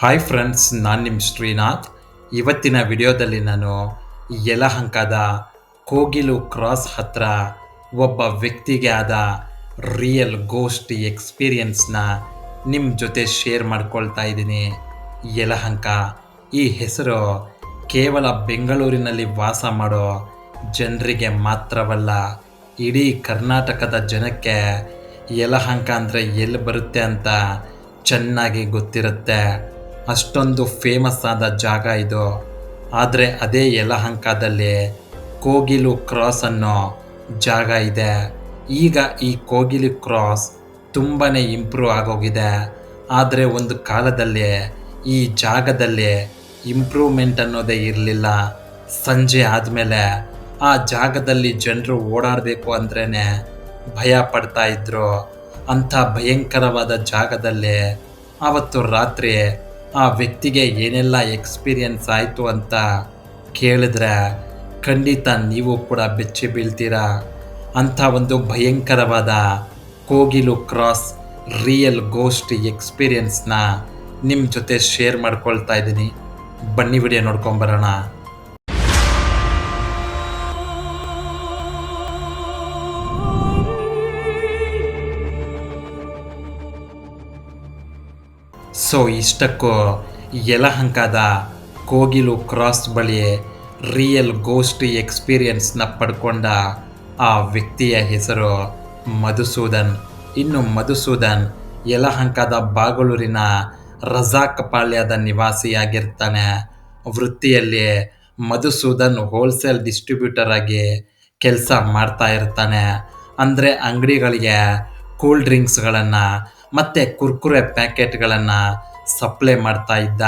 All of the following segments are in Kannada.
ಹಾಯ್ ಫ್ರೆಂಡ್ಸ್ ನಾನು ನಿಮ್ಮ ಶ್ರೀನಾಥ್. ಇವತ್ತಿನ ವಿಡಿಯೋದಲ್ಲಿ ನಾನು ಯಲಹಂಕದ ಕೋಗಿಲು ಕ್ರಾಸ್ ಹತ್ರ ಒಬ್ಬ ವ್ಯಕ್ತಿಗೆ ಆದ ರಿಯಲ್ ಗೋಸ್ಟ್ ಎಕ್ಸ್ಪೀರಿಯನ್ಸ್ನ ನಿಮ್ಮ ಜೊತೆ ಶೇರ್ ಮಾಡ್ಕೊಳ್ತಾ ಇದ್ದೀನಿ. ಯಲಹಂಕ, ಈ ಹೆಸರು ಕೇವಲ ಬೆಂಗಳೂರಿನಲ್ಲಿ ವಾಸ ಮಾಡೋ ಜನರಿಗೆ ಮಾತ್ರವಲ್ಲ, ಇಡೀ ಕರ್ನಾಟಕದ ಜನಕ್ಕೆ ಯಲಹಂಕ ಅಂದರೆ ಎಲ್ಲಿ ಬರುತ್ತೆ ಅಂತ ಚೆನ್ನಾಗಿ ಗೊತ್ತಿರುತ್ತೆ. ಅಷ್ಟೊಂದು ಫೇಮಸ್ ಆದ ಜಾಗ ಇದು. ಆದರೆ ಅದೇ ಯಲಹಂಕದಲ್ಲಿ ಕೋಗಿಲು ಕ್ರಾಸ್ ಅನ್ನೋ ಜಾಗ ಇದೆ. ಈಗ ಈ ಕೋಗಿಲು ಕ್ರಾಸ್ ತುಂಬಾ ಇಂಪ್ರೂವ್ ಆಗೋಗಿದೆ. ಆದರೆ ಒಂದು ಕಾಲದಲ್ಲಿ ಈ ಜಾಗದಲ್ಲಿ ಇಂಪ್ರೂವ್ಮೆಂಟ್ ಅನ್ನೋದೇ ಇರಲಿಲ್ಲ. ಸಂಜೆ ಆದಮೇಲೆ ಆ ಜಾಗದಲ್ಲಿ ಜನರು ಓಡಾಡಬೇಕು ಅಂದ್ರೇ ಭಯ ಪಡ್ತಾ ಇದ್ರು. ಅಂಥ ಭಯಂಕರವಾದ ಜಾಗದಲ್ಲಿ ಆವತ್ತು ರಾತ್ರಿ ಆ ವ್ಯಕ್ತಿಗೆ ಏನೆಲ್ಲ ಎಕ್ಸ್ಪೀರಿಯನ್ಸ್ ಆಯಿತು ಅಂತ ಕೇಳಿದ್ರೆ ಖಂಡಿತ ನೀವು ಕೂಡ ಬೆಚ್ಚಿ ಬೀಳ್ತೀರಾ? ಅಂಥ ಒಂದು ಭಯಂಕರವಾದ ಕೋಗಿಲು ಕ್ರಾಸ್ ರಿಯಲ್ ಗೋಸ್ಟ್ ಎಕ್ಸ್ಪೀರಿಯನ್ಸ್ನ ನಿಮ್ಮ ಜೊತೆ ಶೇರ್ ಮಾಡ್ಕೊಳ್ತಾ ಇದ್ದೀನಿ. ಬನ್ನಿ ವಿಡಿಯೋ ನೋಡ್ಕೊಂಬರೋಣ. ಸೊ ಇಷ್ಟಕ್ಕೂ ಯಲಹಂಕದ ಕೋಗಿಲು ಕ್ರಾಸ್ ಬಳಿ ರಿಯಲ್ ಗೋಸ್ಟ್ ಎಕ್ಸ್ಪೀರಿಯನ್ಸ್ನ ಪಡ್ಕೊಂಡ ಆ ವ್ಯಕ್ತಿಯ ಹೆಸರು ಮಧುಸೂದನ್. ಇನ್ನು ಮಧುಸೂದನ್ ಯಲಹಂಕದ ಬಾಗಳೂರಿನ ರಜಾಕ್ ಪಾಳ್ಯದ ನಿವಾಸಿಯಾಗಿರ್ತಾನೆ. ವೃತ್ತಿಯಲ್ಲಿ ಮಧುಸೂದನ್ ಹೋಲ್ಸೇಲ್ ಡಿಸ್ಟ್ರಿಬ್ಯೂಟರ್ ಆಗಿ ಕೆಲಸ ಮಾಡ್ತಾ ಇರ್ತಾನೆ. ಅಂದರೆ ಅಂಗಡಿಗಳಿಗೆ ಕೂಲ್ ಡ್ರಿಂಕ್ಸ್ಗಳನ್ನು ಮತ್ತು ಕುರ್ಕುರೆ ಪ್ಯಾಕೆಟ್ಗಳನ್ನು ಸಪ್ಲೈ ಮಾಡ್ತಾ ಇದ್ದ.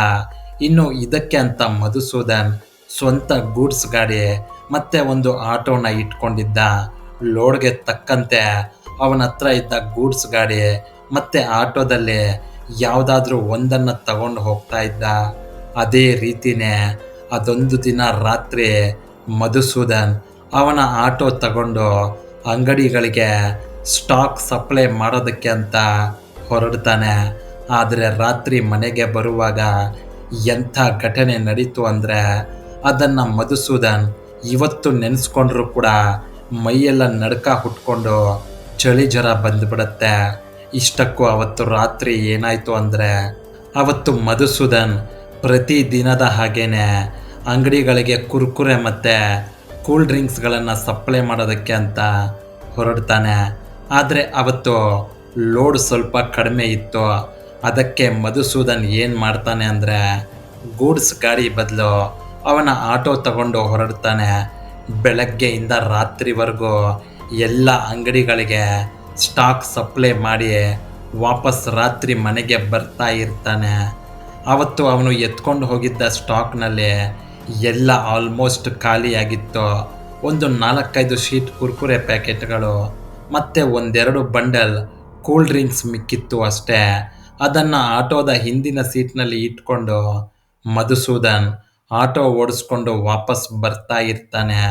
ಇನ್ನು ಇದಕ್ಕೆ ಅಂತ ಮಧುಸೂದನ್ ಸ್ವಂತ ಗೂಡ್ಸ್ ಗಾಡಿ ಮತ್ತು ಒಂದು ಆಟೋನ ಇಟ್ಕೊಂಡಿದ್ದ. ಲೋಡ್ಗೆ ತಕ್ಕಂತೆ ಅವನ ಹತ್ರ ಇದ್ದ ಗೂಡ್ಸ್ ಗಾಡಿ ಮತ್ತು ಆಟೋದಲ್ಲಿ ಯಾವುದಾದ್ರೂ ಒಂದನ್ನು ತಗೊಂಡು ಹೋಗ್ತಾ ಇದ್ದ. ಅದೇ ರೀತಿನೇ ಅದೊಂದು ದಿನ ರಾತ್ರಿ ಮಧುಸೂದನ್ ಅವನ ಆಟೋ ತಗೊಂಡು ಅಂಗಡಿಗಳಿಗೆ ಸ್ಟಾಕ್ ಸಪ್ಲೈ ಮಾಡೋದಕ್ಕೆ ಅಂತ ಹೊರಡ್ತಾನೆ. ಆದರೆ ರಾತ್ರಿ ಮನೆಗೆ ಬರುವಾಗ ಎಂಥ ಘಟನೆ ನಡೀತು ಅಂದರೆ ಅದನ್ನು ಮಧುಸೂದನ್ ಇವತ್ತು ನೆನೆಸ್ಕೊಂಡ್ರೂ ಕೂಡ ಮೈಯೆಲ್ಲ ನಡ್ಕ ಹುಟ್ಕೊಂಡು ಚಳಿ ಜ್ವರ ಬಂದ್ಬಿಡತ್ತೆ. ಇಷ್ಟಕ್ಕೂ ಅವತ್ತು ರಾತ್ರಿ ಏನಾಯಿತು ಅಂದರೆ ಅವತ್ತು ಮಧುಸೂದನ್ ಪ್ರತಿ ದಿನದ ಹಾಗೇನೆ ಅಂಗಡಿಗಳಿಗೆ ಕುರ್ಕುರೆ ಮತ್ತು ಕೂಲ್ ಡ್ರಿಂಕ್ಸ್ಗಳನ್ನು ಸಪ್ಲೈ ಮಾಡೋದಕ್ಕೆ ಅಂತ ಹೊರಡ್ತಾನೆ. ಆದರೆ ಅವತ್ತು ಲೋಡ್ ಸ್ವಲ್ಪ ಕಡಿಮೆ ಇತ್ತು. ಅದಕ್ಕೆ ಮಧುಸೂದನ್ ಏನು ಮಾಡ್ತಾನೆ ಅಂದರೆ, ಗೂಡ್ಸ್ ಗಾಡಿ ಬದಲು ಅವನ ಆಟೋ ತಗೊಂಡು ಹೊರಡ್ತಾನೆ. ಬೆಳಗ್ಗೆಯಿಂದ ರಾತ್ರಿವರೆಗೂ ಎಲ್ಲ ಅಂಗಡಿಗಳಿಗೆ ಸ್ಟಾಕ್ ಸಪ್ಲೈ ಮಾಡಿ ವಾಪಸ್ ರಾತ್ರಿ ಮನೆಗೆ ಬರ್ತಾ ಇರ್ತಾನೆ. ಅವತ್ತು ಅವನು ಎತ್ಕೊಂಡು ಹೋಗಿದ್ದ ಸ್ಟಾಕ್ನಲ್ಲಿ ಎಲ್ಲ ಆಲ್ಮೋಸ್ಟ್ ಖಾಲಿಯಾಗಿತ್ತು. ಒಂದು ನಾಲ್ಕೈದು ಶೀಟ್ ಕುರ್ಕುರೆ ಪ್ಯಾಕೆಟ್ಗಳು, ಮತ್ತು ಒಂದೆರಡು ಬಂಡಲ್ ಕೂಲ್ ಡ್ರಿಂಕ್ಸ್ ಮಿಕ್ಕಿತ್ತು ಅಷ್ಟೇ. ಅದನ್ನು ಆಟೋದ ಹಿಂದಿನ ಸೀಟ್ನಲ್ಲಿ ಇಟ್ಕೊಂಡು ಮಧುಸೂದನ್ ಆಟೋ ಓಡಿಸ್ಕೊಂಡು ವಾಪಸ್ ಬರ್ತಾ ಇರ್ತಾನೆ.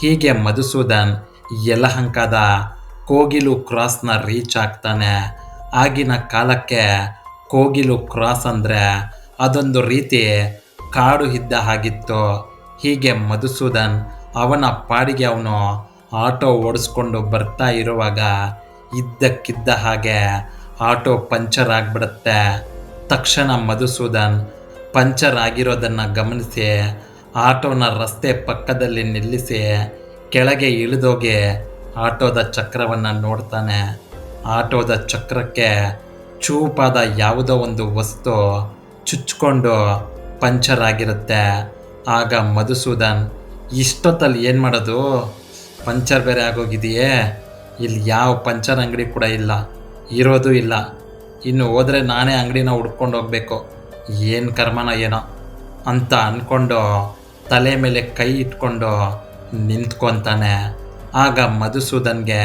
ಹೀಗೆ ಮಧುಸೂದನ್ ಯಲಹಂಕದ ಕೋಗಿಲು ಕ್ರಾಸ್ನ ರೀಚ್ ಆಗ್ತಾನೆ. ಆಗಿನ ಕಾಲಕ್ಕೆ ಕೋಗಿಲು ಕ್ರಾಸ್ ಅಂದರೆ ಅದೊಂದು ರೀತಿ ಕಾಡು ಇದ್ದ ಹಾಗಿತ್ತು ಹೀಗೆ ಮಧುಸೂದನ್ ಅವನ ಪಾಡಿಗೆ ಅವನು ಆಟೋ ಓಡಿಸ್ಕೊಂಡು ಬರ್ತಾ ಇರುವಾಗ ಇದ್ದಕ್ಕಿದ್ದ ಹಾಗೆ ಆಟೋ ಪಂಚರ್ ಆಗಿಬಿಡುತ್ತೆ. ತಕ್ಷಣ ಮಧುಸೂದನ್ ಪಂಚರ್ ಆಗಿರೋದನ್ನು ಗಮನಿಸಿ, ಆಟೋನ ರಸ್ತೆ ಪಕ್ಕದಲ್ಲಿ ನಿಲ್ಲಿಸಿ, ಕೆಳಗೆ ಇಳಿದೋಗಿ ಆಟೋದ ಚಕ್ರವನ್ನು ನೋಡ್ತಾನೆ. ಆಟೋದ ಚಕ್ರಕ್ಕೆ ಚೂಪಾದ ಯಾವುದೋ ಒಂದು ವಸ್ತು ಚುಚ್ಕೊಂಡು ಪಂಚರ್ ಆಗಿರುತ್ತೆ. ಆಗ ಮಧುಸೂದನ್, ಇಷ್ಟೊತ್ತಲ್ಲಿ ಏನು ಮಾಡೋದು? ಪಂಚರ್ ಬೇರೆ ಆಗೋಗಿದೆಯೇ? ಇಲ್ಲಿ ಯಾವ ಪಂಚರ್ ಅಂಗಡಿ ಕೂಡ ಇಲ್ಲ, ಇರೋದು ಇಲ್ಲ. ಇನ್ನು ಹೋದರೆ ನಾನೇ ಅಂಗಡಿನ ಹುಡ್ಕೊಂಡು ಹೋಗಬೇಕು. ಏನು ಕರ್ಮನ ಏನೋ ಅಂತ ಅಂದ್ಕೊಂಡು ತಲೆ ಮೇಲೆ ಕೈ ಇಟ್ಕೊಂಡು ನಿಂತ್ಕೊತಾನೆ. ಆಗ ಮಧುಸೂದನ್ಗೆ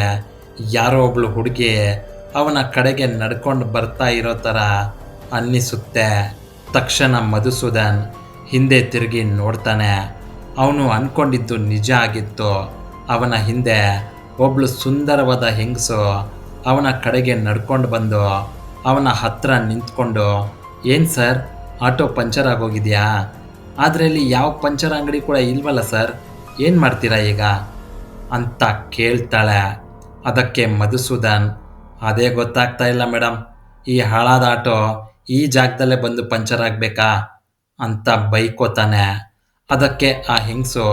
ಯಾರೋ ಒಬ್ಳು ಹುಡುಗಿ ಅವನ ಕಡೆಗೆ ನಡ್ಕೊಂಡು ಬರ್ತಾ ಇರೋ ಥರ ಅನ್ನಿಸುತ್ತೆ. ತಕ್ಷಣ ಮಧುಸೂದನ್ ಹಿಂದೆ ತಿರುಗಿ ನೋಡ್ತಾನೆ. ಅವನು ಅಂದ್ಕೊಂಡಿದ್ದು ನಿಜ ಆಗಿತ್ತು. ಅವನ ಹಿಂದೆ ಒಬ್ಳು ಸುಂದರವಾದ ಹೆಂಗಸು, ಅವನ ಕಡೆಗೆ ನಡ್ಕೊಂಡು ಬಂದು, ಅವನ ಹತ್ರ ನಿಂತ್ಕೊಂಡು, ಏನು ಸರ್, ಆಟೋ ಪಂಚರ್ ಆಗೋಗಿದೆಯಾ? ಅದರಲ್ಲಿ ಯಾವ ಪಂಚರ್ ಅಂಗಡಿ ಕೂಡ ಇಲ್ವಲ್ಲ ಸರ್, ಏನು ಮಾಡ್ತೀರಾ ಈಗ? ಅಂತ ಕೇಳ್ತಾಳೆ. ಅದಕ್ಕೆ ಮಧುಸೂದನ್, ಅದೇ ಗೊತ್ತಾಗ್ತಾ ಇಲ್ಲ ಮೇಡಮ್ ಈ ಹಾಳಾದ ಆಟೋ ಈ ಜಾಗದಲ್ಲೇ ಬಂದು ಪಂಚರ್ ಆಗಬೇಕಾ? ಅಂತ ಬೈಕೋತಾನೆ. ಅದಕ್ಕೆ ಆ ಹೆಂಗಸು,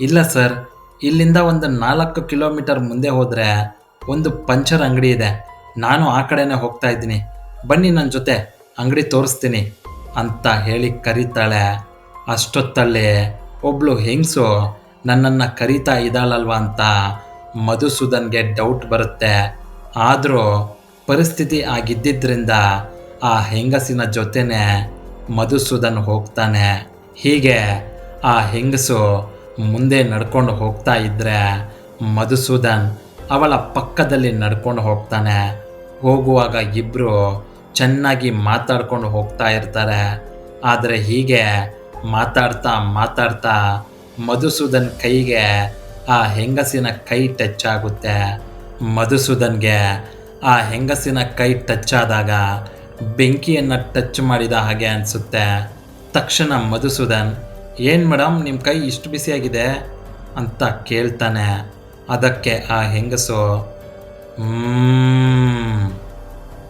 ಇಲ್ಲ ಸರ್ ಇಲ್ಲಿಂದ ಒಂದು ನಾಲ್ಕು ಕಿಲೋಮೀಟರ್ ಮುಂದೆ ಹೋದರೆ ಒಂದು ಪಂಚರ್ ಅಂಗಡಿ ಇದೆ. ನಾನು ಆ ಕಡೆನೇ ಹೋಗ್ತಾ ಇದ್ದೀನಿ. ಬನ್ನಿ ನನ್ನ ಜೊತೆ, ಅಂಗಡಿ ತೋರಿಸ್ತೀನಿ ಅಂತ ಹೇಳಿ ಕರೀತಾಳೆ. ಅಷ್ಟೊತ್ತಲ್ಲಿ ಒಬ್ಳು ಹೆಂಗಸು ನನ್ನನ್ನು ಕರೀತಾ ಇದ್ದಾಳಲ್ವ ಅಂತ ಮಧುಸೂದನ್ಗೆ ಡೌಟ್ ಬರುತ್ತೆ. ಆದರೂ ಪರಿಸ್ಥಿತಿ ಆಗಿದ್ದರಿಂದ ಆ ಹೆಂಗಸಿನ ಜೊತೆನೆ ಮಧುಸೂದನ್ ಹೋಗ್ತಾನೆ. ಹೀಗೆ ಆ ಹೆಂಗಸು ಮುಂದೆ ನಡ್ಕೊಂಡು ಹೋಗ್ತಾ ಇದ್ರೆ ಮಧುಸೂದನ್ ಅವಳ ಪಕ್ಕದಲ್ಲಿ ನಡ್ಕೊಂಡು ಹೋಗ್ತಾನೆ. ಹೋಗುವಾಗ ಇಬ್ಬರು ಚೆನ್ನಾಗಿ ಮಾತಾಡ್ಕೊಂಡು ಹೋಗ್ತಾ ಇರ್ತಾರೆ. ಆದರೆ ಹೀಗೆ ಮಾತಾಡ್ತಾ ಮಾತಾಡ್ತಾ ಮಧುಸೂದನ್ ಕೈಗೆ ಆ ಹೆಂಗಸಿನ ಕೈ ಟಚ್ ಆಗುತ್ತೆ. ಮಧುಸೂದನ್ಗೆ ಆ ಹೆಂಗಸಿನ ಕೈ ಟಚ್ ಆದಾಗ ಬೆಂಕಿಯನ್ನು ಟಚ್ ಮಾಡಿದ ಹಾಗೆ ಅನಿಸುತ್ತೆ. ತಕ್ಷಣ ಮಧುಸೂದನ್ ಏನು ಮೇಡಮ್ ನಿಮ್ಮ ಕೈ ಇಷ್ಟು ಬಿಸಿಯಾಗಿದೆ ಅಂತ ಕೇಳ್ತಾನೆ. ಅದಕ್ಕೆ ಆ ಹೆಂಗಸು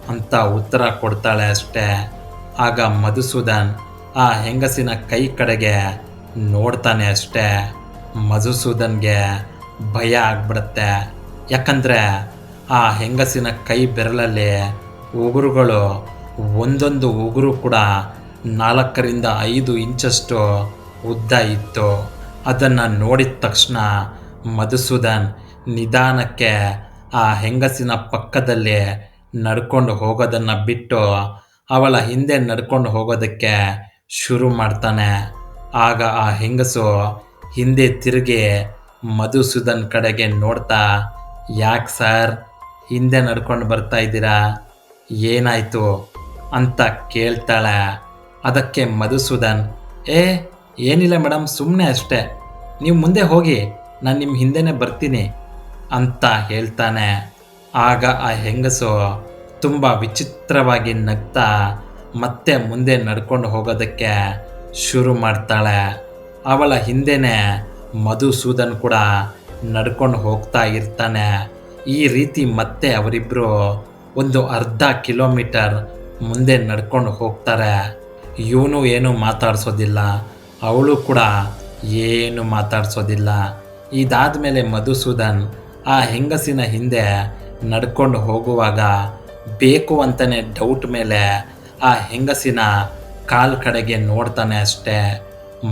ಅಂತ ಉತ್ತರ ಕೊಡ್ತಾಳೆ ಅಷ್ಟೇ. ಆಗ ಮಧುಸೂದನ್ ಆ ಹೆಂಗಸಿನ ಕೈ ಕಡೆಗೆ ನೋಡ್ತಾನೆ ಅಷ್ಟೇ. ಮಧುಸೂದನ್ಗೆ ಭಯ ಆಗ್ಬಿಡುತ್ತೆ. ಯಾಕಂದರೆ ಆ ಹೆಂಗಸಿನ ಕೈ ಬೆರಳಲ್ಲಿ ಉಗುರುಗಳು, ಒಂದೊಂದು ಉಗುರು ಕೂಡ ನಾಲ್ಕರಿಂದ ಐದು ಇಂಚಷ್ಟು ಉದ್ದ ಇತ್ತು. ಅದನ್ನು ನೋಡಿದ ತಕ್ಷಣ ಮಧುಸೂದನ್ ನಿಧಾನಕ್ಕೆ ಆ ಹೆಂಗಸಿನ ಪಕ್ಕದಲ್ಲಿ ನಡ್ಕೊಂಡು ಹೋಗೋದನ್ನು ಬಿಟ್ಟು ಅವಳ ಹಿಂದೆ ನಡ್ಕೊಂಡು ಹೋಗೋದಕ್ಕೆ ಶುರು ಮಾಡ್ತಾನೆ. ಆಗ ಆ ಹೆಂಗಸು ಹಿಂದೆ ತಿರುಗಿ ಮಧುಸೂದನ್ ಕಡೆಗೆ ನೋಡ್ತಾ, ಯಾಕೆ ಸರ್, ಹಿಂದೆ ನಡ್ಕೊಂಡು ಬರ್ತಾ ಇದ್ದೀರಾ? ಏನಾಯಿತು? ಅಂತ ಕೇಳ್ತಾಳೆ. ಅದಕ್ಕೆ ಮಧುಸೂದನ್, ಏ ಏನಿಲ್ಲ ಮೇಡಮ್ ಸುಮ್ಮನೆ ಅಷ್ಟೇ. ನೀವು ಮುಂದೆ ಹೋಗಿ, ನಾನು ನಿಮ್ಮ ಹಿಂದೆನೇ ಬರ್ತೀನಿ ಅಂತ ಹೇಳ್ತಾನೆ. ಆಗ ಆ ಹೆಂಗಸು ತುಂಬ ವಿಚಿತ್ರವಾಗಿ ನಗ್ತಾ ಮತ್ತೆ ಮುಂದೆ ನಡ್ಕೊಂಡು ಹೋಗೋದಕ್ಕೆ ಶುರು ಮಾಡ್ತಾಳೆ. ಅವಳ ಹಿಂದೆನೇ ಮಧುಸೂದನ್ ಕೂಡ ನಡ್ಕೊಂಡು ಹೋಗ್ತಾ ಇರ್ತಾನೆ. ಈ ರೀತಿ ಮತ್ತೆ ಅವರಿಬ್ಬರು ಒಂದು ಅರ್ಧ ಕಿಲೋಮೀಟರ್ ಮುಂದೆ ನಡ್ಕೊಂಡು ಹೋಗ್ತಾರೆ. ಇವನು ಏನು ಮಾತಾಡ್ಸೋದಿಲ್ಲ. ಅವಳು ಕೂಡ ಏನು ಮಾತಾಡ್ಸೋದಿಲ್ಲ. ಇದಾದ ಮೇಲೆ ಮಧುಸೂದನ್ ಆ ಹೆಂಗಸಿನ ಹಿಂದೆ ನಡ್ಕೊಂಡು ಹೋಗುವಾಗ ಬೇಕು ಅಂತಲೇ ಡೌಟ್ ಮೇಲೆ ಆ ಹೆಂಗಸಿನ ಕಾಲ್ ಕಡೆಗೆ ನೋಡ್ತಾನೆ ಅಷ್ಟೇ.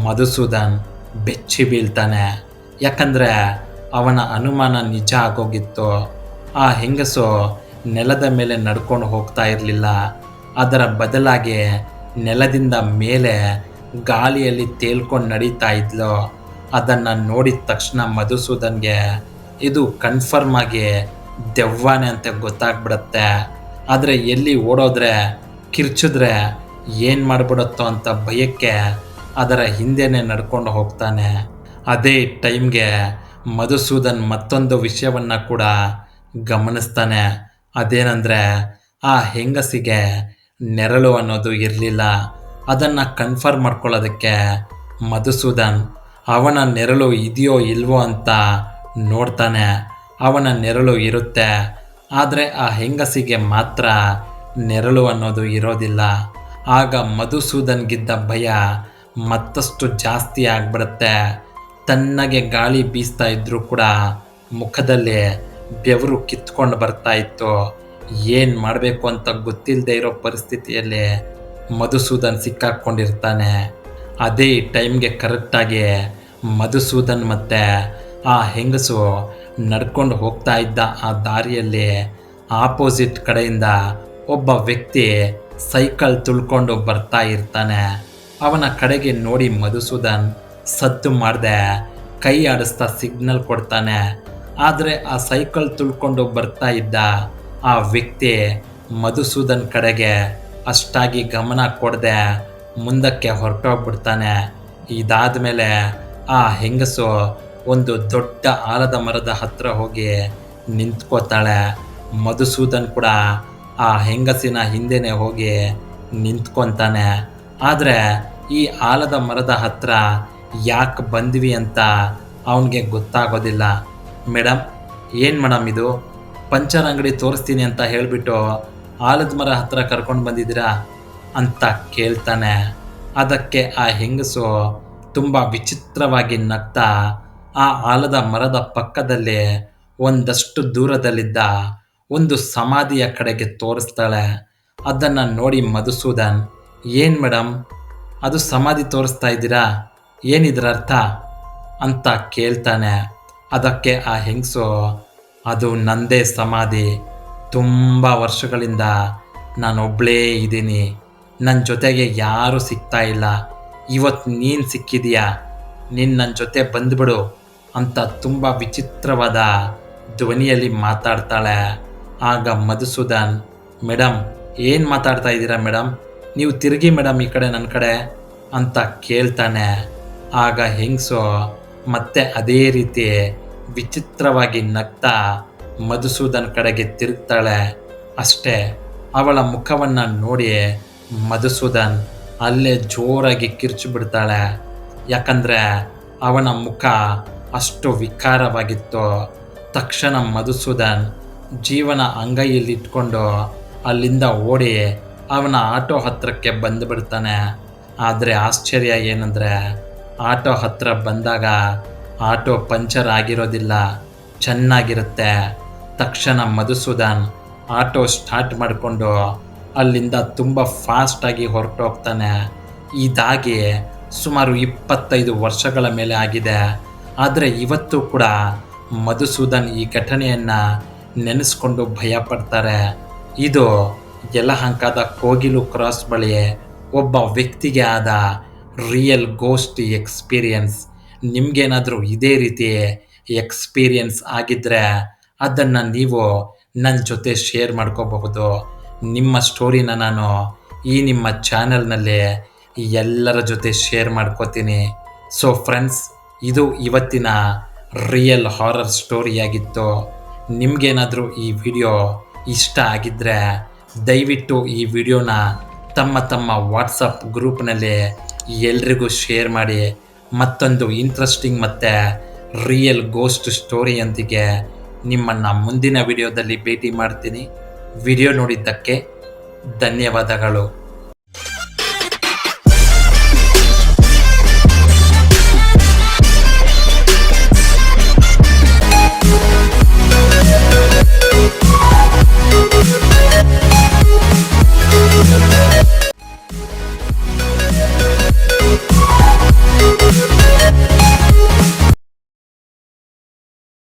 ಮಧುಸೂದನ್ ಬೆಚ್ಚಿ ಬೀಳ್ತಾನೆ. ಯಾಕಂದರೆ ಅವನ ಅನುಮಾನ ನಿಜ ಆಗೋಗಿತ್ತು. ಆ ಹೆಂಗಸು ನೆಲದ ಮೇಲೆ ನಡ್ಕೊಂಡು ಹೋಗ್ತಾ ಇರಲಿಲ್ಲ. ಅದರ ಬದಲಾಗಿ ನೆಲದಿಂದ ಮೇಲೆ ಗಾಳಿಯಲ್ಲಿ ತೇಲ್ಕೊಂಡು ನಡೀತಾ ಇದ್ಲೋ, ಅದನ್ನು ನೋಡಿದ ತಕ್ಷಣ ಮಧುಸೂದನ್ಗೆ, ಇದು ಕನ್ಫರ್ಮ್ ಆಗಿ ದೆವ್ವಾನೆ ಅಂತ ಗೊತ್ತಾಗ್ಬಿಡತ್ತೆ. ಆದರೆ ಎಲ್ಲಿ ಓಡೋದ್ರೆ, ಕಿರ್ಚಿದ್ರೆ ಏನು ಮಾಡಿಬಿಡುತ್ತೋ ಅಂತ ಭಯಕ್ಕೆ ಅದರ ಹಿಂದೆನೇ ನಡ್ಕೊಂಡು ಹೋಗ್ತಾನೆ. ಅದೇ ಟೈಮ್ಗೆ ಮಧುಸೂದನ್ ಮತ್ತೊಂದು ವಿಷಯವನ್ನು ಕೂಡ ಗಮನಿಸ್ತಾನೆ. ಅದೇನಂದರೆ, ಆ ಹೆಂಗಸಿಗೆ ನೆರಳು ಅನ್ನೋದು ಇರಲಿಲ್ಲ. ಅದನ್ನು ಕನ್ಫರ್ಮ್ ಮಾಡ್ಕೊಳ್ಳೋದಕ್ಕೆ ಮಧುಸೂದನ್, ಅವನ ನೆರಳು ಇದೆಯೋ ಇಲ್ವೋ ಅಂತ ನೋಡ್ತಾನೆ. ಅವನ ನೆರಳು ಇರುತ್ತೆ. ಆದರೆ ಆ ಹೆಂಗಸಿಗೆ ಮಾತ್ರ ನೆರಳು ಅನ್ನೋದು ಇರೋದಿಲ್ಲ. ಆಗ ಮಧುಸೂದನ್ಗಿದ್ದ ಭಯ ಮತ್ತಷ್ಟು ಜಾಸ್ತಿ ಆಗ್ಬಿಡುತ್ತೆ. ತನ್ನಗೆ ಗಾಳಿ ಬೀಸ್ತಾ ಇದ್ದರೂ ಕೂಡ ಮುಖದಲ್ಲಿ ಬೆವರು ಕಿತ್ಕೊಂಡು ಬರ್ತಾ ಇತ್ತು. ಏನು ಮಾಡಬೇಕು ಅಂತ ಗೊತ್ತಿಲ್ಲದೆ ಇರೋ ಪರಿಸ್ಥಿತಿಯಲ್ಲಿ ಮಧುಸೂದನ್ ಸಿಕ್ಕಾಕ್ಕೊಂಡಿರ್ತಾನೆ ಅದೇ ಟೈಮ್ಗೆ ಕರೆಕ್ಟಾಗಿ ಮಧುಸೂದನ್ ಮತ್ತು ಆ ಹೆಂಗಸು ನಡ್ಕೊಂಡು ಹೋಗ್ತಾ ಇದ್ದ ಆ ದಾರಿಯಲ್ಲಿ ಆಪೋಸಿಟ್ ಕಡೆಯಿಂದ ಒಬ್ಬ ವ್ಯಕ್ತಿ ಸೈಕಲ್ ತುಳ್ಕೊಂಡು ಬರ್ತಾ ಇರ್ತಾನೆ. ಅವನ ಕಡೆಗೆ ನೋಡಿ ಮಧುಸೂದನ್ ಸದ್ದು ಮಾಡದೆ ಕೈ ಆಡಿಸ್ತಾ ಸಿಗ್ನಲ್ ಕೊಡ್ತಾನೆ. ಆದರೆ ಆ ಸೈಕಲ್ ತುಳ್ಕೊಂಡು ಬರ್ತಾ ಇದ್ದ ಆ ವ್ಯಕ್ತಿ ಮಧುಸೂದನ್ ಕಡೆಗೆ ಅಷ್ಟಾಗಿ ಗಮನ ಕೊಡದೆ ಮುಂದಕ್ಕೆ ಹೊರಟೋಗ್ಬಿಡ್ತಾನೆ. ಇದಾದ ಮೇಲೆ ಆ ಹೆಂಗಸು ಒಂದು ದೊಡ್ಡ ಆಲದ ಮರದ ಹತ್ರ ಹೋಗಿ ನಿಂತ್ಕೋತಾಳೆ. ಮಧುಸೂದನ್ ಕೂಡ ಆ ಹೆಂಗಸಿನ ಹಿಂದೆನೆ ಹೋಗಿ ನಿಂತ್ಕೊತಾನೆ. ಆದರೆ ಈ ಆಲದ ಮರದ ಹತ್ರ ಯಾಕೆ ಬಂದ್ವಿ ಅಂತ ಅವನಿಗೆ ಗೊತ್ತಾಗೋದಿಲ್ಲ. ಮೇಡಮ್ ಏನು ಮೇಡಮ್ ಇದು? ಪಂಚರ್ ಅಂಗಡಿ ತೋರಿಸ್ತೀನಿ ಅಂತ ಹೇಳಿಬಿಟ್ಟು ಆಲದ ಮರ ಹತ್ರ ಕರ್ಕೊಂಡು ಬಂದಿದ್ದೀರಾ ಅಂತ ಕೇಳ್ತಾನೆ. ಅದಕ್ಕೆ ಆ ಹೆಂಗಸು ತುಂಬ ವಿಚಿತ್ರವಾಗಿ ನಗ್ತಾ ಆ ಆಲದ ಮರದ ಪಕ್ಕದಲ್ಲಿ ಒಂದಷ್ಟು ದೂರದಲ್ಲಿದ್ದ ಒಂದು ಸಮಾಧಿಯ ಕಡೆಗೆ ತೋರಿಸ್ತಾಳೆ. ಅದನ್ನು ನೋಡಿ ಮಧುಸೂದನ್, ಏನು ಮೇಡಮ್ ಅದು ಸಮಾಧಿ ತೋರಿಸ್ತಾ ಇದ್ದೀರಾ? ಏನಿದ್ರ ಅರ್ಥ? ಅಂತ ಕೇಳ್ತಾನೆ. ಅದಕ್ಕೆ ಆ ಹೆಂಗಸು, ಅದು ನಂದೇ ಸಮಾಧಿ ತುಂಬ ವರ್ಷಗಳಿಂದ ನಾನೊಬ್ಬಳೇ ಇದ್ದೀನಿ. ನನ್ನ ಜೊತೆಗೆ ಯಾರೂ ಸಿಗ್ತಾ ಇಲ್ಲ. ಇವತ್ತು ನೀನು ಸಿಕ್ಕಿದೀಯಾ? ನೀನು ನನ್ನ ಜೊತೆ ಬಂದುಬಿಡು ಅಂತ ತುಂಬ ವಿಚಿತ್ರವಾದ ಧ್ವನಿಯಲ್ಲಿ ಮಾತಾಡ್ತಾಳೆ ಆಗ ಮಧುಸೂದನ್. ಮೇಡಮ್ ಏನು ಮಾತಾಡ್ತಾ ಇದ್ದೀರಾ ಮೇಡಮ್ ನೀವು ತಿರುಗಿ ಮೇಡಮ್ ಈ ಕಡೆ ನನ್ನ ಕಡೆ ಅಂತ ಕೇಳ್ತಾನೆ. ಆಗ ಹೆಂಗಸು ಮತ್ತೆ ಅದೇ ರೀತಿ ವಿಚಿತ್ರವಾಗಿ ನಗ್ತಾ ಮಧುಸೂದನ್ ಕಡೆಗೆ ತಿರುಗ್ತಾಳೆ. ಅಷ್ಟೇ, ಅವಳ ಮುಖವನ್ನು ನೋಡಿ ಮಧುಸೂದನ್ ಅಲ್ಲೇ ಜೋರಾಗಿ ಕಿರ್ಚು ಬಿಡ್ತಾಳೆ. ಯಾಕಂದರೆ ಅವನ ಮುಖ ಅಷ್ಟು ವಿಕಾರವಾಗಿತ್ತು, ತಕ್ಷಣ ಮಧುಸೂದನ್ ಜೀವನ ಅಂಗೈಯಲ್ಲಿ ಇಟ್ಕೊಂಡು ಅಲ್ಲಿಂದ ಓಡಿ ಅವನ ಆಟೋ ಹತ್ರಕ್ಕೆ ಬಂದುಬಿಡ್ತಾನೆ ಆದರೆ ಆಶ್ಚರ್ಯ ಏನಂದರೆ, ಆಟೋ ಹತ್ರ ಬಂದಾಗ ಆಟೋ ಪಂಚರ್ ಆಗಿರೋದಿಲ್ಲ, ಚೆನ್ನಾಗಿರುತ್ತೆ. ತಕ್ಷಣ ಮಧುಸೂದನ್ ಆಟೋ ಸ್ಟಾರ್ಟ್ ಮಾಡಿಕೊಂಡು ಅಲ್ಲಿಂದ ತುಂಬ ಫಾಸ್ಟಾಗಿ ಹೊರಟೋಗ್ತಾನೆ. ಇದಾಗಿ ಸುಮಾರು ಇಪ್ಪತ್ತೈದು ವರ್ಷಗಳ ಮೇಲೆ ಆಗಿದೆ. ಆದರೆ ಇವತ್ತು ಕೂಡ ಮಧುಸೂದನ್ ಈ ಘಟನೆಯನ್ನು ನೆನೆಸ್ಕೊಂಡು ಭಯ ಪಡ್ತಾರೆ. ಇದು ಯಲಹಂಕದ ಕೋಗಿಲು ಕ್ರಾಸ್ ಬಳಿ ಒಬ್ಬ ವ್ಯಕ್ತಿಗೆ ಆದ ರಿಯಲ್ ಗೋಸ್ಟ್ ಎಕ್ಸ್ಪೀರಿಯನ್ಸ್ ನಿಮಗೇನಾದರೂ ಇದೇ ರೀತಿ ಎಕ್ಸ್ಪೀರಿಯನ್ಸ್ ಆಗಿದ್ದರೆ ಅದನ್ನು ನೀವು ನನ್ನ ಜೊತೆ ಶೇರ್ ಮಾಡ್ಕೋಬಹುದು. ನಿಮ್ಮ ಸ್ಟೋರಿನ ನಾನು ಈ ನಿಮ್ಮ ಚಾನಲ್ನಲ್ಲಿ ಎಲ್ಲರ ಜೊತೆ ಶೇರ್ ಮಾಡ್ಕೋತೀನಿ. ಸೊ ಫ್ರೆಂಡ್ಸ್ ಇದು ಇವತ್ತಿನ ರಿಯಲ್ ಹಾರರ್ ಸ್ಟೋರಿಯಾಗಿತ್ತು ನಿಮಗೇನಾದರೂ ಈ ವಿಡಿಯೋ ಇಷ್ಟ ಆಗಿದ್ದರೆ ದಯವಿಟ್ಟು ಈ ವಿಡಿಯೋನ ತಮ್ಮ ತಮ್ಮ ವಾಟ್ಸಪ್ ಗ್ರೂಪ್ನಲ್ಲಿ ಎಲ್ರಿಗೂ ಶೇರ್ ಮಾಡಿ. ಮತ್ತೊಂದು ಇಂಟ್ರೆಸ್ಟಿಂಗ್ ಮತ್ತು ರಿಯಲ್ ಗೋಸ್ಟ್ ಸ್ಟೋರಿಯೊಂದಿಗೆ ನಿಮ್ಮನ್ನು ಮುಂದಿನ ವಿಡಿಯೋದಲ್ಲಿ ಭೇಟಿ ಮಾಡ್ತೀನಿ. ವಿಡಿಯೋ ನೋಡಿದ್ದಕ್ಕೆ ಧನ್ಯವಾದಗಳು.